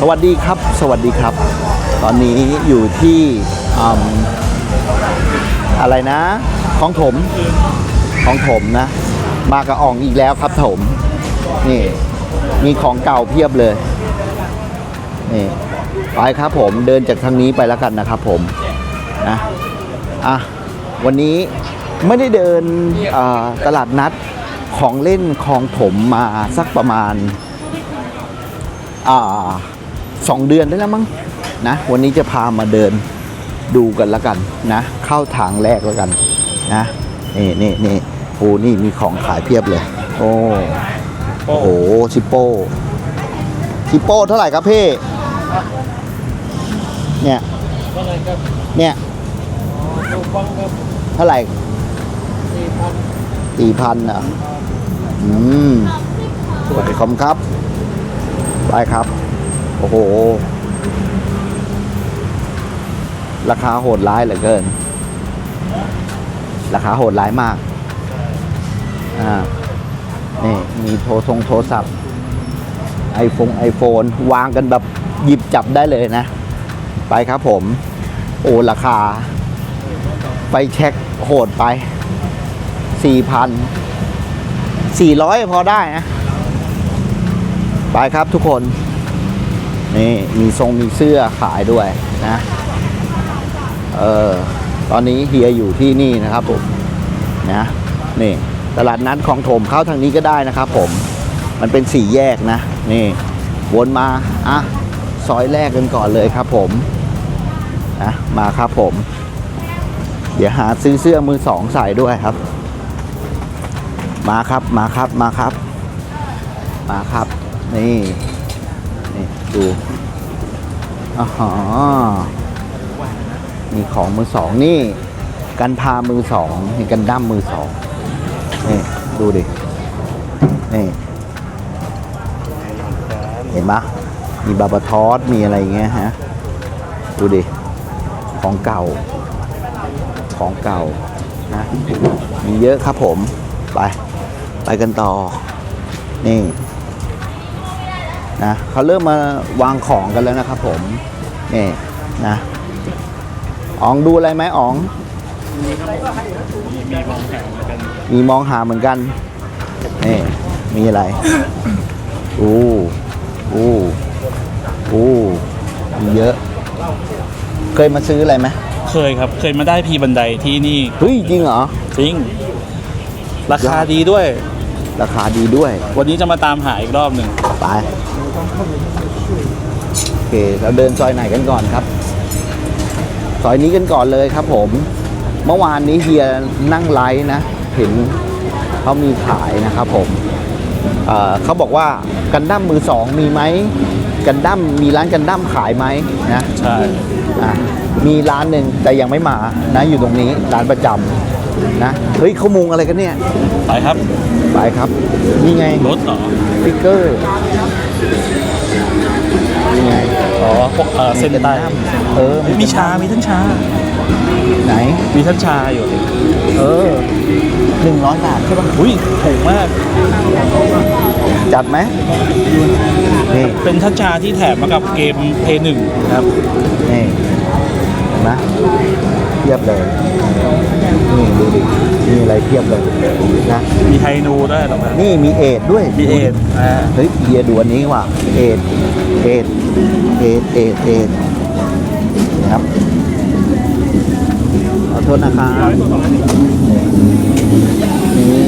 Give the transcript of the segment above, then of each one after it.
สวัสดีครับ สวัสดีครับ ตอนนี้อยู่ที่ออะไรนะของถมของถมนะ มากับอ่องอีกแล้วครับถม นี่ มีของเก่าเพียบเลย นี่ไปครับผมเดินจากทางนี้ไปแล้วกันนะครับผมนะอะวันนี้ไม่ได้เดินตลาดนัดของเล่นคลองถมมาสักประมาณ สองเดือนได้แล้วมั้งนะ วันนี้จะพามาเดินดูกันล้วกันนะ เข้าทางแรกแล้วกันนะนี่นี่นี่โอ้นี่มีของขายเพียบเลย โอ้โอ้โหชิปโป้ชิปโป้เท่าไหร่ครับพี่เนี่ยเนี่ยเท่าไหร่สี่พันสี่พันอะอืมขอบคุณครับ ไปครับ โอ้โห ราคาโหดร้ายเหลือเกิน ราคาโหดร้ายมาก อ่า นี่ มีโทรทรงโทรศัพท์ไอโฟนไอโฟนวางกันแบบหยิบจับได้เลยนะ ไปครับผม โอ้ราคาไฟเช็คโหดไปสี่พันสี่ร้อยพอได้นะ ไปครับทุกคนนี่มีทรงมีเสื้อขายด้วยนะเออตอนนี้เฮียอยู่ที่นี่นะครับผมนะนี่ตลาดนัดของถมเข้าทางนี้ก็ได้นะครับ ผมมันเป็นสี่แยกนะนี่วนมาอะซอยแรกกันก่อนเลยครับ ผมนะมาครับผม เดี๋ยวหาซื้อเสื้อมือสองใส่ด้วยครับ มาครับมาครับมาครับ มาครับ นี่นี่ดูอ๋อมีของมือสองนี่ กันพามือสองนี่กันดั้มมือสองนี่ดูดิ นี่ เห็นปะมีบาบาทอสมีอะไรเงี้ยฮะ ดูดิ ของเก่า ของเก่านะมีเยอะครับผม ไป ไปกันต่อ นี่ นะเขาเริ่มมาวางของกันแล้วนะครับผมนี่นะอ๋องดูอะไรไหมอ๋องมีมองหาเหมือนกันนี่มีอะไรอู้อู้อู้มีเยอะ เคยมาซื้ออะไรไหมเคยครับ เคยมาได้พีบันไดที่นี่เฮ้ยจริงเหรอจริง ราคาดีด้วย ราคาดีด้วย วันนี้จะมาตามหาอีกรอบหนึ่งไปโอเคเราเดินซอยไหนกันก่อนครับ ซอยนี้กันก่อนเลยครับผม เมื่อวานนี้เฮียนั่งไลฟ์นะ เห็นเขามีขายนะครับผมเอ่อเขาบอกว่ากันดั้มมือสองมีไหมกันดั้มมีร้านกันดั้มขายไหมนะใช่อะมีร้านหนึ่งแต่ยังไม่มานะอยู่ตรงนี้ร้านประจำนะเฮ้ยเขามุงอะไรกันเนี่ย ไปครับ ไปครับ นี่ไงรถเหรอสติ๊กเกอร์นี่ไง อ๋อพวกเอ่อเส้นใต้เออเฮ้ยมีชา มีทั้งชา ไหน มีทั้งชาอยู่ เออหนึ่งร้อยบาทใช่ปะอุ้ยถูกมาก จัดไหมนี่เป็นทัชชาที่แถมมากับเกมเพย์หนึ่งครับนี่เห็ นไหมเทียบเลยนี่ดูดิมีอะไรเทียบเลยนะมีไฮนูด้วยเหรอครับนี่มีเอทด้วยมีเอ็ดอ่าเฮ้ยเฮียดูอันนี้ว่ะเอทเอทเอทเอทเอทนะครับขอโทษนะครับนี่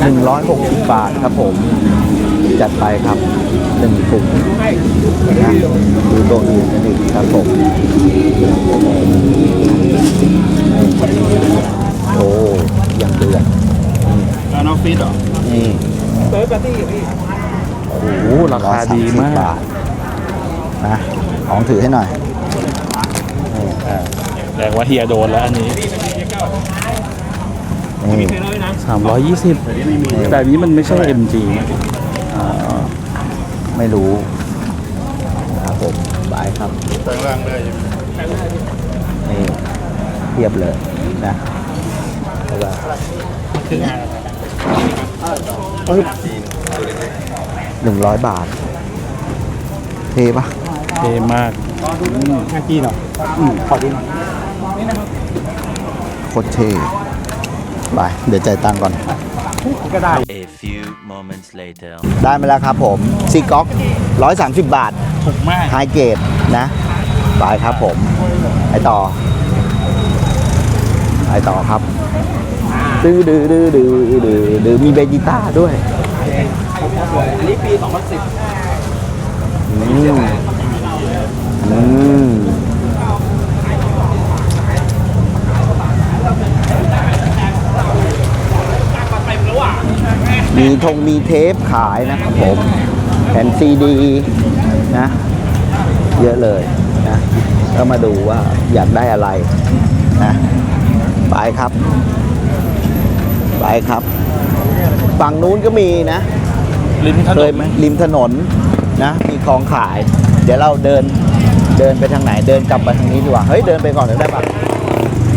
หนึ่งร้อยหกสิบบาทครับผม จัดไปครับ หนึ่งถุงนะดูตัวอื่นกันอีกครับผมโอ้ยังเดือดแล้วน้องฟิตเหรอนี่เซิร์ฟแบบที่พี่โอ้โหราคาดีมาก130บทนะของถือให้หน่อยแรงว่าเฮียโดนแล้วอันนี้นี่320แต่อันนี้มันไม่ใช่ MG อ่า ไม่รู้นะครับผมบายครับแปลงร่างได้นี่เทียบเลยนะแล้วก็ปึ๊บหนึ่งร้อยบาท เทปะเท่มากงานจีนเหรออืมขอดูหน่อยโคตรเท่ไปเดี๋ยวจ่ายตังค์ก่อน ก็ได้ A few moments later. ได้มาแล้วครับผมซีก๊อก130 บาทถูกมากไฮเกรดนะไปครับผมไปต่อไปต่อครับดื้อดื้อดื้อดื้อดื้อดื้อมีเบจิต้าด้วยอันนี้ปี 2010อืมอืม มีธงมีเทปขายนะครับผมแผ่นซีดีนะ เยอะเลยนะก็มาดูว่าอยากได้อะไรนะไปครับ ไปครับ ฝั่งนู้นก็มีนะลิ้นถเคนยนไหมริมถนนนะ มีของขาย เดี๋ยวเราเดินเดินไปทางไหนเดินกลับไปทางนี้ดีกว่า เฮ้ยเดินไปก่อนเลยได้ปะ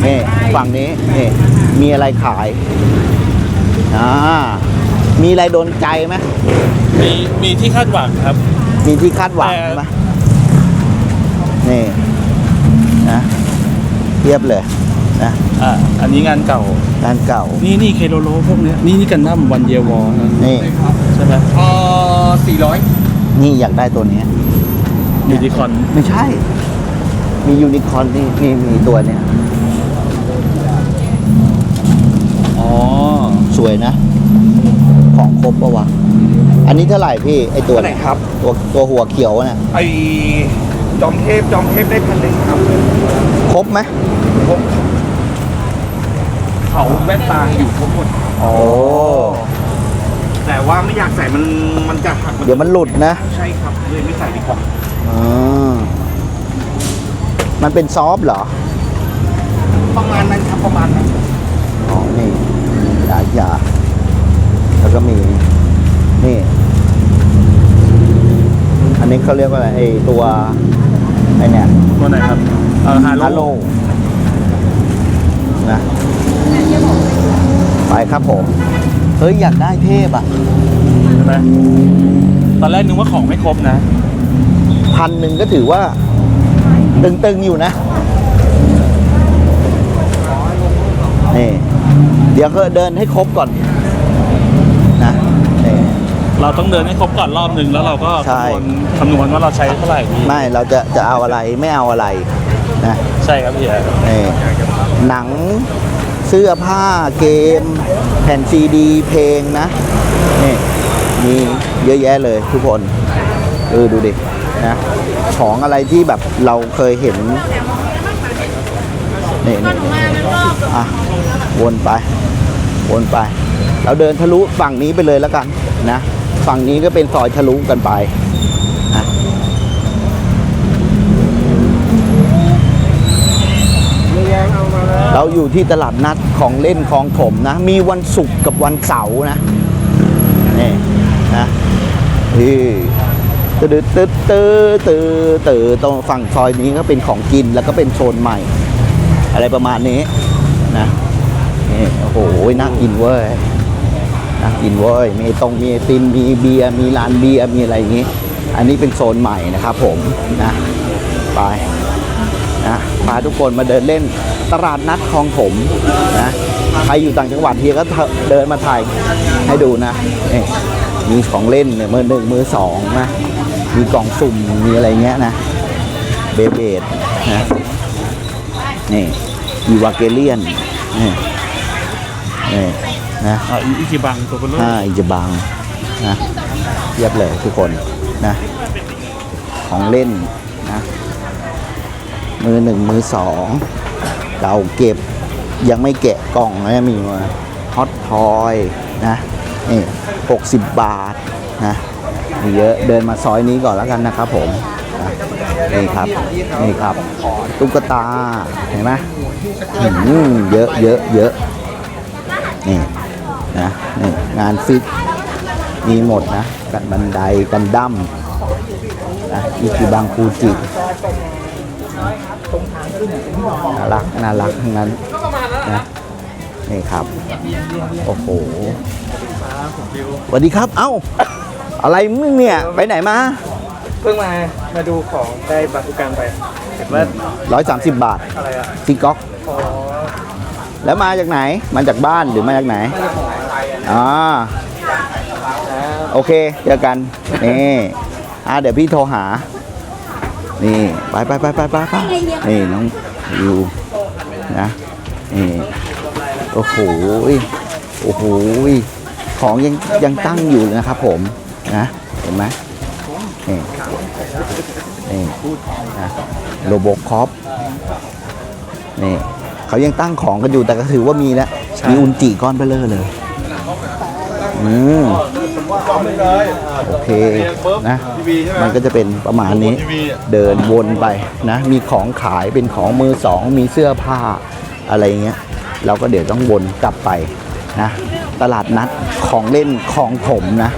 นี่ฝั่งนี้นี่มีอะไรขายอ่า มีอะไรโดนใจไหมมีมีที่คาดหวังครับ มีที่คาดหวังแต่ ไหมนี่นะเทียบเลยนะอ่าอันนี้งานเก่า งานเก่า นี่นี่เคโลโลพวกเนี้ยนี่นี่กันดั้มวันเยวอนี่ ใช่ไหมเอ่อ400นี่อยากได้ตัวเนี้ย ยูนิคอนไม่ใช่ มียูนิคอร์นนี่นี่มีตัวเนี้ยอ๋อสวยนะ ของครบปะวะ อันนี้เท่าไหร่พี่ไอตัวตัวไหนครับ ตัวตัวหัวเขียวน่ะไอจอมเทพจอมเทพได้พันหนึ่งครับ ครบไหมผมเขาแว่นตาอยู่ครบหมดโอ้แต่ว่าไม่อยากใส่มันมันจะหักเดี๋ยวมันหลุดนะ ใช่ครับเลยไม่ใส่ดีกว่าอ่ามันเป็นซอฟต์เหรอ ประมาณนั้นครับประมาณนั้นอ๋อนี่หลายอย่าง แล้วก็มีนี่ อันนี้เขาเรียกว่าอะไรไอตัวไอเนี่ยตัวไหนครับเออฮาฮัลโหลโลนะไปครับผม เฮ้ย อยากได้เทพอะใช่ไหมตอนแรกนึกว่าของไม่ครบนะ พันหนึ่งก็ถือว่า ตึงๆอยู่นะ นี่ เดี๋ยวก็เดินให้ครบก่อน นะนี่เราต้องเดินให้ครบก่อนรอบหนึ่งแล้วเราก็ใช่ คำนวณคำนวณว่าเราใช้เท่าไหร่ดีไม่เราจะจะเอาอะไรไม่เอาอะไรนะใช่ครับพี่แอ๋นี่หนังเสื้อผ้าเกม แผ่นซีดี เพลงนะนี่มีเยอะแยะเลยทุกคนเออดูดินะของอะไรที่แบบเราเคยเห็นนี่นี่นี่อะวนไป วนไป เราเดินทะลุฝั่งนี้ไปเลยแล้วกันนะ ฝั่งนี้ก็เป็นซอยทะลุกันไปนะเราอยู่ที่ตลาดนัดของเล่นของถมนะ มีวันศุกร์กับวันเสาร์นะนี่นะที่ตืดตืดตืดตืดตืดตรงฝั่งซอยนี้ก็เป็นของกินแล้วก็เป็นโซนใหม่ อะไรประมาณนี้นะนี่โอ้โหน่ากินเว้ย น่ากินเว้ย มีตรงมีไอติม มีเบียร์ มีร้านเบียร์ มีอะไรอย่างนี้ อันนี้เป็นโซนใหม่นะครับผมนะ ไปนะพาทุกคนมาเดินเล่นตลาดนัดคลองถมนะ ใครอยู่ต่างจังหวัดเฮียก็เดินมาถ่ายให้ดูนะนี่มีของเล่นเนี่ยมือหนึ่งมือสองนะ มีกล่องสุ่ม มีอะไรเงี้ยนะ เบเบดนะ นี่อีวาเกเลียนนี่นี่ นะอ่าอิจิบังตัวเบลเลออ่าร์อิจบังนะเทียบเลยทุกคนนะของเล่นนะมือหนึ่งมือสองเราเก็บยังไม่แกะกล่องนะมีมาฮอตทอยนะนี่หกสิบบาทนะมีเยอะเดินมาซอยนี้ก่อนแล้วกันนะครับผมนะนี่ครับนี่ครับตุ๊กตาเห็นไหมอืมเยอะเยอะเยอะนี่ นะนี่งานฟิตมีหมดนะกันบันไดกันดั้มนะอิคิบังฟูจิน่ารักน่ารักทั้งนั้นนะนี่ครับ โอ้โหสวัสดีครับ เอ้า อะไรมึงเนี่ย ไปไหนมา เพิ่งมา มาดูของได้บาทุกันไปเห็นว่าร้อยสามสิบบาท อะไรอะซีก๊อกอ๋อแล้วมาจากไหน มาจากบ้านหรือมาจากไหนอ่าโอเคเจอกัน นี่อ่าเดี๋ยวพี่โทรหา นี่ ไปไปไปไปไปไปนี่น้องยูนะนี่โอ้โหโอ้โหของยังยังตั้งอยู่เลยนะครับผมนะเห็นไหมนี่นี่นะโลโบคอปนี่เขายังตั้งของกันอยู่แต่ก็ถือว่ามีแล้วมีอุนจิก้อนเบลเลอร์เลย อืมโอเคนะ มันก็จะเป็นประมาณนี้ เดินวนไปนะ มีของขายเป็นของมือสอง มีเสื้อผ้าอะไรเงี้ย เราก็เดี๋ยวต้องวนกลับไปนะ ตลาดนัดของเล่นของผมนะ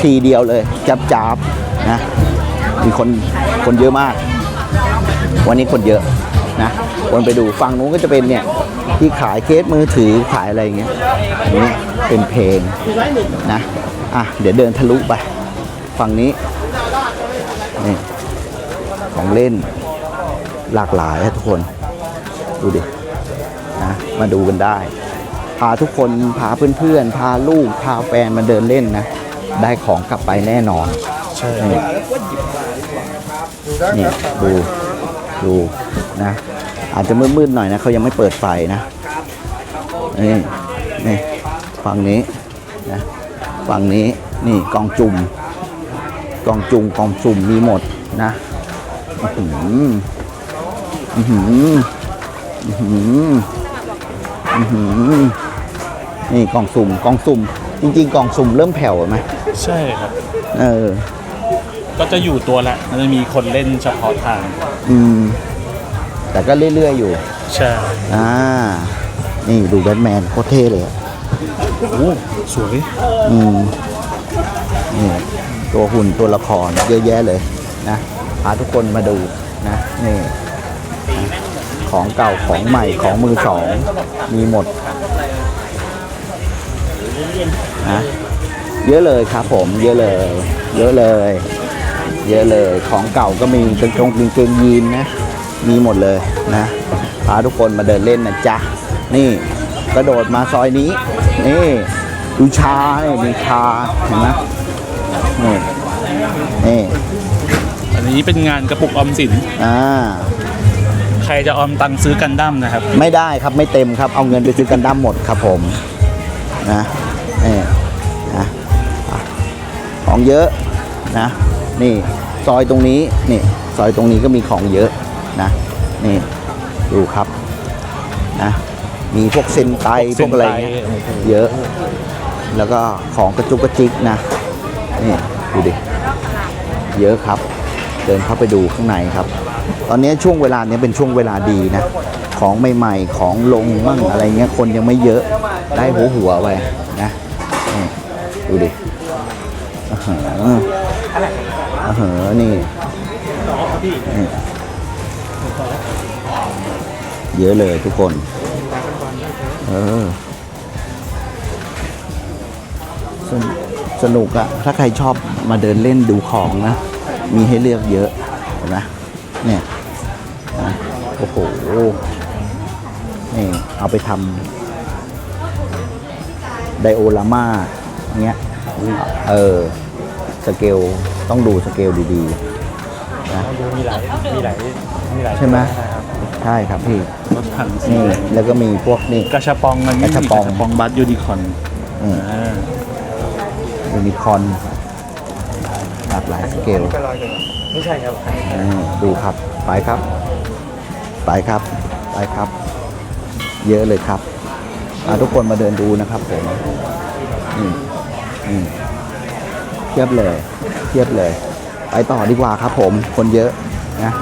ทีเดียวเลยจับจับนะ มีคนคนเยอะมาก วันนี้คนเยอะนะวนไปดูฝั่งนู้นก็จะเป็นเนี่ย ที่ขายเคสมือถือขายอะไรเงี้ยอันนี้เป็นเพลงนะอะเดี๋ยวเดินทะลุไปฝั่งนี้นี่ของเล่นหลากหลายอะทุกคนดูดินะมาดูกันได้ พาทุกคนพาเพื่อนๆ พาลูกพาแฟนมาเดินเล่นนะ ได้ของกลับไปแน่นอนใช่นี่นี่ดูดูนะ อาจจะมืดๆหน่อยนะเขายังไม่เปิดไฟนะนี่นี่ฝั่งนี้นะฝั่งนี้นี่กองจุ่มกองจุ่มกองจุ่มมีหมดนะอื้อหืออื้อหืออื้อหืออื้อหือนี่กองสุ่มกองสุ่มจริง ๆ กองสุ่มเริ่มแผ่วไหมใช่ครับ เออ ก็จะอยู่ตัวละมันจะมีคนเล่นเฉพาะทาง อืม แต่ก็เรื่อยๆอยู่ ใช่อ่า นี่ดูแบทแมนโคตรเท่เลยอะโอ้สวย อืม นี่ตัวหุ่นตัวละครเยอะแยะเลยนะ พาทุกคนมาดูนะ นี่นะของเก่าของใหม่ของมือสอง มีหมดนะเยอะเลยครับผมเยอะเลย เยอะเลย เยอะเลยของเก่าก็มีกางเกงกางเกงยีนนะ มีหมดเลยนะพาทุกคนมาเดินเล่นนะจ๊ะ นี่กระโดดมาซอยนี้ นี่ดูชาเนี่ยมีชาเห็นไหมนี่นี่อันนี้เป็นงานกระปุกออมสิน อ่า ใครจะออมตังค์ซื้อกันดั้มนะครับ ไม่ได้ครับไม่เต็มครับ เอาเงินไปซื้อกันดั้มหมดครับผมนะนี่นะอะของเยอะนะ นี่ซอยตรงนี้นี่ซอยตรงนี้ก็มีของเยอะ นะนี่ดูครับนะมีพวกเซนไตพวกอะไรเงี้ยเยอะ แล้วก็ของกระจุกกระจิกนะนี่ดูดิเยอะครับ เดินเข้าไปดูข้างในครับ ตอนนี้ช่วงเวลาเนี้ยเป็นช่วงเวลาดีนะ ของใหม่ๆของลงมั่งอะไรเงี้ยคนยังไม่เยอะได้หัวหัวๆไปนะนี่ดูดิอ่าฮะอ่าฮะนี่นี่ เยอะเลยทุกคน เออ สนสนุกอะถ้าใครชอบมาเดินเล่นดูของนะ มีให้เลือกเยอะเห็นไหมเนี่ยโอ้โห นี่ เอาไปทำไดโอลาม่าเงี้ย เออ สเกล ต้องดูสเกลดีๆนะมีหลายมีหลาย มีหลายใช่ไหมใช่ครับพี่ รถถังสีนี่แล้วก็มีพวกนี่ กระชับปองมันกระชับปอง กระชับปองบัสยูนิคอร์นอืม อ่ายูนิคอร์นหลากหลายสเกล ก็ลอยกันไม่ใช่ครับอืมดูครับ ไปครับ ไปครับ ไปครับ เยอะเลยครับอะทุกคนมาเดินดูนะครับผมอืมอืมเทียบเลย เทียบเลย ไปต่อดีกว่าครับผม คนเยอะนะ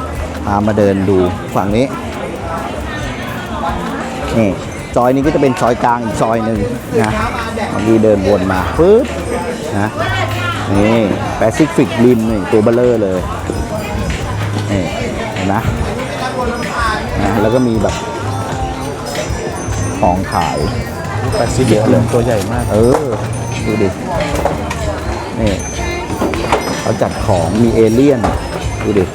พามาเดินดูฝั่งนี้นี่ซอยนี้ก็จะเป็นซอยกลางอีกซอยหนึ่งนะเมื่อกี้เดินวนมาปึ๊บนะนี่แปซิฟิกริมนี่ตัวเบลเลอร์เลยนี่เห็นไหมนะแล้วก็มีแบบของขายแปดสิบเยอะเลยตัวใหญ่มาก เออ ดูดิ นี่เขาจัดของมีเอเลี่ยน ดูดินะ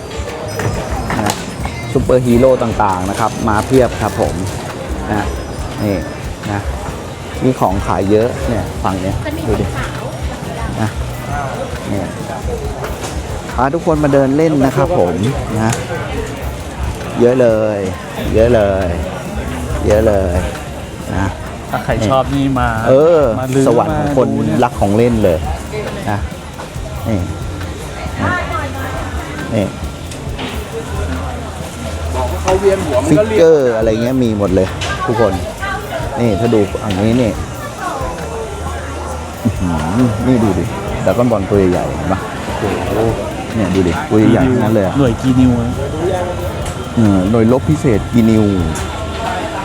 ซูเปอร์ฮีโร่ต่างๆนะครับ มาเพียบครับผมนะนี่นะมีของขายเยอะเนี่ยฝั่งเนี้ยดูดินะเนี่ยพาทุกคนมาเดินเล่นนะครับผมนะเยอะเลย เยอะเลย เยอะเลยนะถ้าใครชอบนี่มา เออมาลื้อสวรรค์ของคนมาดูเยรักของเล่นเลยนะนี่นี่บอกว่า เขาเวียนหัวมันฟิก็กเรียเกกอร์อะไรเงี้ยมีหมดเลย ทุกคน นี่ถ้าดูอันนี้นี่อื้อหือนี่ดูดิดราก้อนบอลตัวใหญ่ๆเห็นปะโอ้โหเนี่ยดูดิตัวใหญ่ๆทั้งนั้นเลยอะ หน่วยกีนิวนะเออหน่วยลบพิเศษกีนิว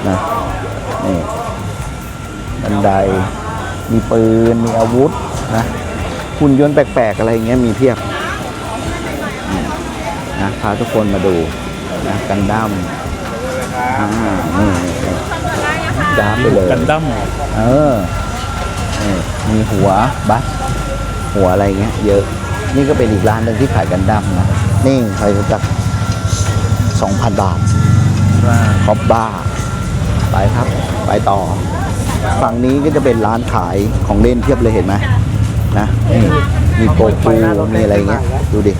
นะนี่บันไดมีปืน มีอาวุธนะหุ่นยนต์แปลกๆ อะไรเงี้ยมีเพียบนี่นะพาทุกคนมาดู นะกันดั้มอ่านี่นี่นี่จ้าบไปเลยกันดั้มเออนี่มีหัวบัสหัวอะไรเงี้ยเยอะ นี่ก็เป็นอีกร้านหนึ่งที่ขายกันดั้มนะนี่ใครรู้จัก2,000บาทคอปบ้า ไปครับ ไปต่อ ฝั่งนี้ก็จะเป็นร้านขายของเล่นเพียบเลยเห็นไหมนะนี่มีโกปูมีอะไรเงี้ย ดูดิ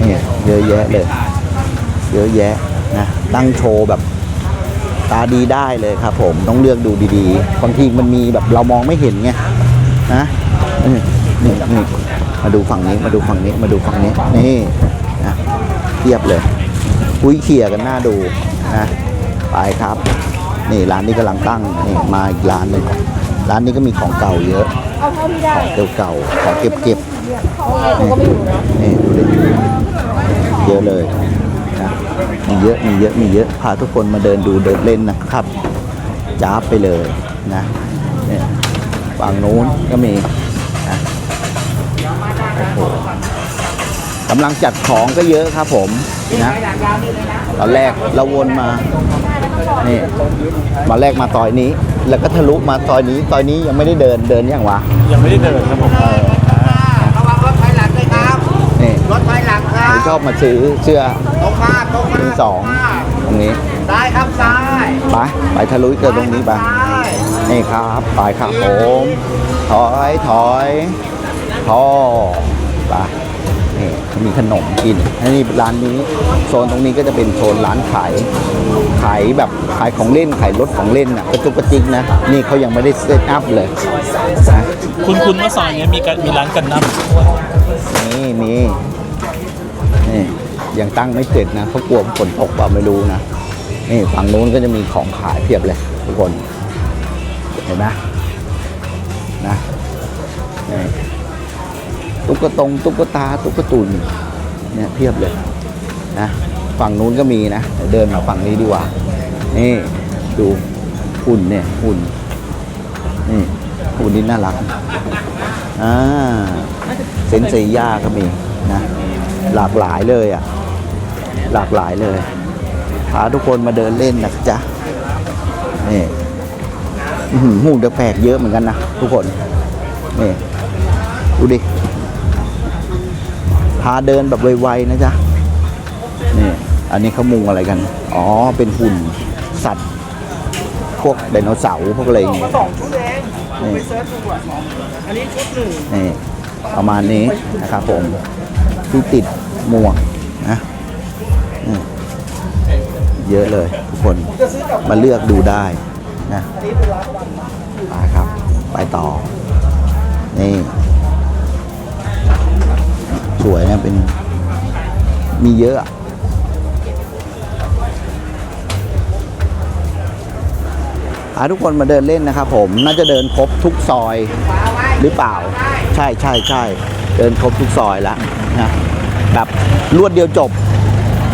นี่เยอะแยะเลย เยอะแยะนะตั้งโชว์แบบตาดีได้เลยครับผมต้องเลือกดูดีๆบางทีมันมีแบบเรามองไม่เห็นไงนะนี่นี่นี่มาดูฝั่งนี้มาดูฝั่งนี้มาดูฝั่งนี้นี่นะเทียบเลยคุยเขี่ยกันหน้าดูนะไปครับ นี่ร้านนี้กำลังตั้งนี่มาอีกร้านหนึ่งร้านนี้ก็มีของเก่าเยอะเอาเท่าที่ได้ของเก่าๆของเก็บเก็บเนะๆนี่ดูดิเยอะเลย นะมีเยอะมีเยอะมีเยอะพาทุกคนมาเดินดูเดินเล่นนะครับจ้าบไปเลยนะเนี่ยฝั่งนู้นก็มีนะโอ้โหกำลังจัดของก็เยอะครับผมนะตอนแรกเราวนมานี่มาแรกมาซอยนี้ แล้วก็ทะลุมาซอยนี้ซอยนี้ยังไม่ได้เดินเดินยังวะยังไม่ได้เดินครับผมระวังรถถอยหลังด้วยครับนี่รถถอยหลังครัผมบชอบมาซื้อเสื้อตรง มาตรงมามือสองตรงนี้ซ้ายครับซ้ายไปไปทะลุเกินตรงนี้ไปซ้ายนี่ครับไปครับผมถอยถอยทอไปนี่มีขนมกินอันนี้ร้านนี้โซนตรงนี้ก็จะเป็นโซนร้านขายขายแบบขายของเล่นขายรถของเล่นอะกระจุกกระจิกนะนี่เขายังไม่ได้เซตอัพเลยนะคุณคุณว่าซอยเนี้ยมีกันมีร้านกันดั้มนี่มีนี่ ยังตั้งไม่เสร็จนะเขากลัวฝนตกเปล่าไม่รู้นะนี่ฝั่งนู้นก็จะมีของขายเพียบเลยทุกคน เห็นไหมนะนี่ตุ๊กตงตุ๊กตาตุ๊กตุนเนี่ยเพียบเลยนะฝั่งนู้นก็มีนะเดินมาฝั่งนี้ดีกว่า นี่ดูหุ่นเนี่ยหุ่นนี่หุ่นนี่น่ารักอ่าเซนเซย่าก็มีนะหลากหลายเลยอะ หลากหลายเลย พาทุกคนมาเดินเล่นนะจ๊ะนี่อื้อหือหูแปลกๆเยอะเหมือนกันนะทุกคนนี่ดูดิ พาเดินแบบไวๆนะจ๊ะนี่อันนี้เขามุงอะไรกัน อ๋อ เป็นหุ่นสัตว์ พวกไดโนเสาร์พวกอะไรอย่างเงี้ยสองชุดเองผมไปเซิร์ชดูอะอันนี้ชุดหนึ่งนี่ประมาณนี้นะครับผมที่ติดหมวก เยอะเลย ทุกคนมาเลือกดูได้นะไปครับ ไปต่อ นี่ สวยนะเป็นมีเยอะอะทุกคนมาเดินเล่นนะครับผมน่าจะเดินครบทุกซอยหรือเปล่า ใช่ใช่ใช่เดินครบทุกซอยแล้วนะแบบรวดเดียวจบ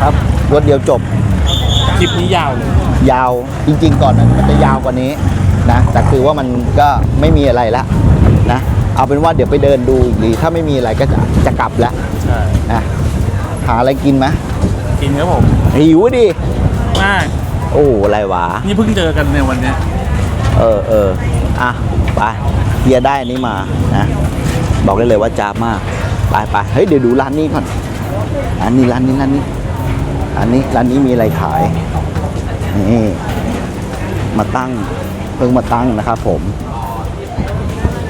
ครับ รวดเดียวจบ คลิปนี้ยาวเลย ยาวจริง ๆ ก่อนมันมันจะยาวกว่านี้นะแต่คือว่ามันก็ไม่มีอะไรแล้วนะเอาเป็นว่าเดี๋ยวไปเดินดูอีกทีถ้าไม่มีอะไรก็จะจะกลับแล้วใช่ นะหาอะไรกินไหมกินครับผม หิวดิมาก โอ้อะไรวะ นี่เพิ่งเจอกันในวันเนี้ยเออเอออะ ไปเฮียได้อันนี้มานะ บอกได้เลยว่าจ้าบมาก ไปไปเฮ้ย เดี๋ยวดูร้านนี้ก่อนร้านนี้ร้านนี้ร้านนี้ ร้านนี้ร้านนี้มีอะไรขาย นี่ มาตั้ง เพิ่งมาตั้งนะครับผม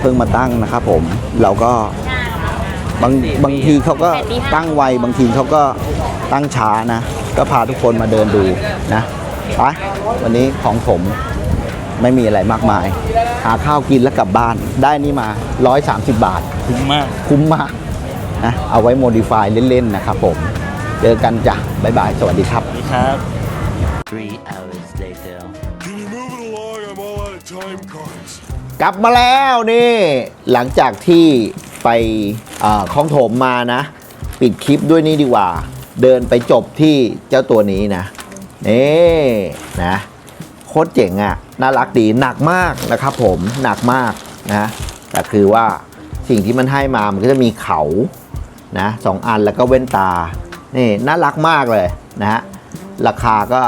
เพิ่งมาตั้งนะครับผม เราก็บางบางทีเขาก็ตั้งไว บางทีเขาก็ตั้งช้านะ ก็พาทุกคนมาเดินดูนะไปวันนี้ของผมไม่มีอะไรมากมาย หาข้าวกินแล้วกลับบ้าน ได้นี่มา 130 บาท คุ้มมาก คุ้มมากนะ เอาไว้โมดิฟายเล่น ๆ นะครับผม เจอกันจ้ะบ๊ายบาย สวัสดีครับนี่ครับ Three hours later. Can you move it along? I'm all out of time cards. กลับมาแล้วนี่ หลังจากที่ไปเอ่อคลองโถมมานะ ปิดคลิปด้วยนี่ดีกว่า เดินไปจบที่เจ้าตัวนี้นะนี่นะโคตรเจ๋งอะ่ะน่ารักดีหนักมากนะครับผมหนักมากนะแต่คือว่าสิ่งที่มันให้มามันก็จะมีเขานะสองอันแล้วก็เว้นตา นี่น่ารักมากเลยนะฮะราคาก็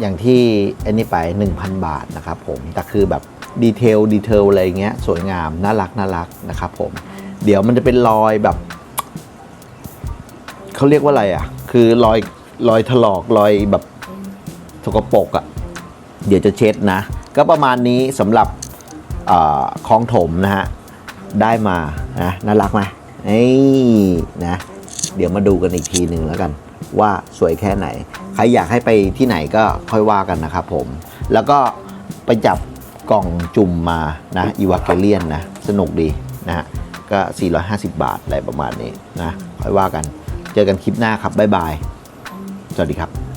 อย่างที่อันนี้ไป 1,000 บาทนะครับผมแต่คือแบบดีเทลดีเทลอะไรเงี้ยสวยงามน่ารักน่ารักนะครับผมเดี๋ยวมันจะเป็นรอยแบบเขาเรียกว่าอะไรอะ คือรอยรอยถลอกรอยแบบสกปรกอะเดี๋ยวจะเช็ดนะ ก็ประมาณนี้สำหรับเออคลองถมนะฮะ ได้มานะน่ารักไหมนี่นะ เดี๋ยวมาดูกันอีกทีหนึ่งแล้วกัน ว่าสวยแค่ไหน ใครอยากให้ไปที่ไหนก็ค่อยว่ากันนะครับผม แล้วก็ไปจับกล่องจุ่มมานะอีวาเกเลียนนะ สนุกดีนะฮะก็ 450 บาทอะไรประมาณนี้นะค่อยว่ากัน เจอกันคลิปหน้าครับบ๊ายบาย สวัสดีครับ